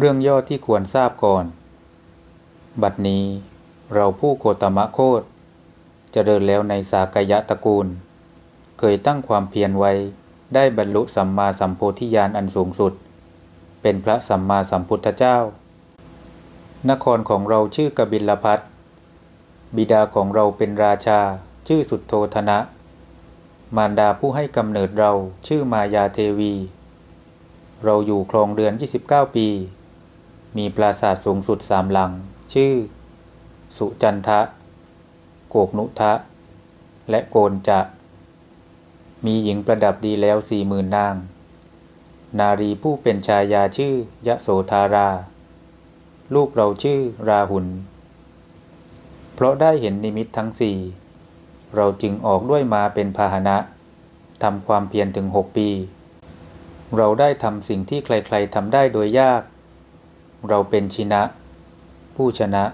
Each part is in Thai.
เรื่องย่อที่ควรทราบก่อน บัดนี้เราผู้โคตมะโคตเจริญแล้วในสากยะตระกูล เคยตั้งความเพียรไว้ ได้บรรลุสัมมาสัมโพธิญาณอันสูงสุด เป็นพระสัมมาสัมพุทธเจ้า นครของเราชื่อกบิลพัทบิดาของเราเป็นราชา ชื่อสุดโทธนะ มารดาผู้ให้กำเนิดเราชื่อมายาเทวี เราอยู่ครองเดือน 29 ปี มีปราสาทสูงสุดสามหลัง ชื่อ สุจันทะ โกกนุทะ และโกนจะ มีหญิงประดับดีแล้วสี่หมื่นนาง นารีผู้เป็นชายาชื่อยะโสธารา ลูกเราชื่อราหุลเพราะได้เห็นนิมิตทั้งสี่ เราจึงออกด้วยมาเป็นพาหนะทำความเพียรถึงหกปี เราได้ทำสิ่งที่ใครๆทำได้โดยยาก เราเป็นชินะ ผู้ชนะ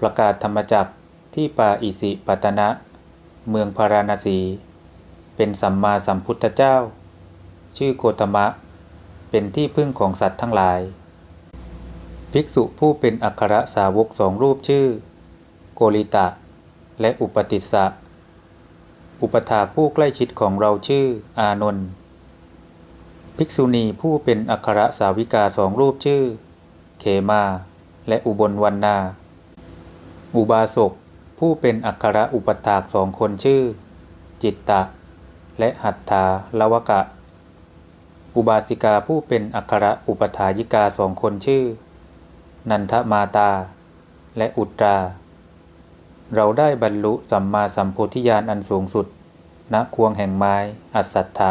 ประกาศธรรมจักที่ป่าอิสิปตนะ เมืองพาราณสี เป็นสัมมาสัมพุทธเจ้า ชื่อโคตมะ เป็นที่พึ่งของสัตว์ทั้งหลาย ภิกษุผู้เป็นอัครสาวกสองรูปชื่อ โกริตะ และอุปติสสะอุปถาผู้ใกล้ชิดของเราชื่อ อานนท์ภิกษุณีผู้เป็นอัครสาวิกาสองรูปชื่อ เขมา และอุบลวันนาอุบาสกผู้เป็นอัครอุปถากสองคนชื่อ จิตตะ และหัตถาลวกะ อุบาสิกาผู้เป็นอัครอุปถายิกาสองคนชื่อ นันทมาตา และอุตรา เราได้บรรลุสัมมาสัมโพธิญาณอันสูงสุดณควงแห่งไม้ อัสสัทธะ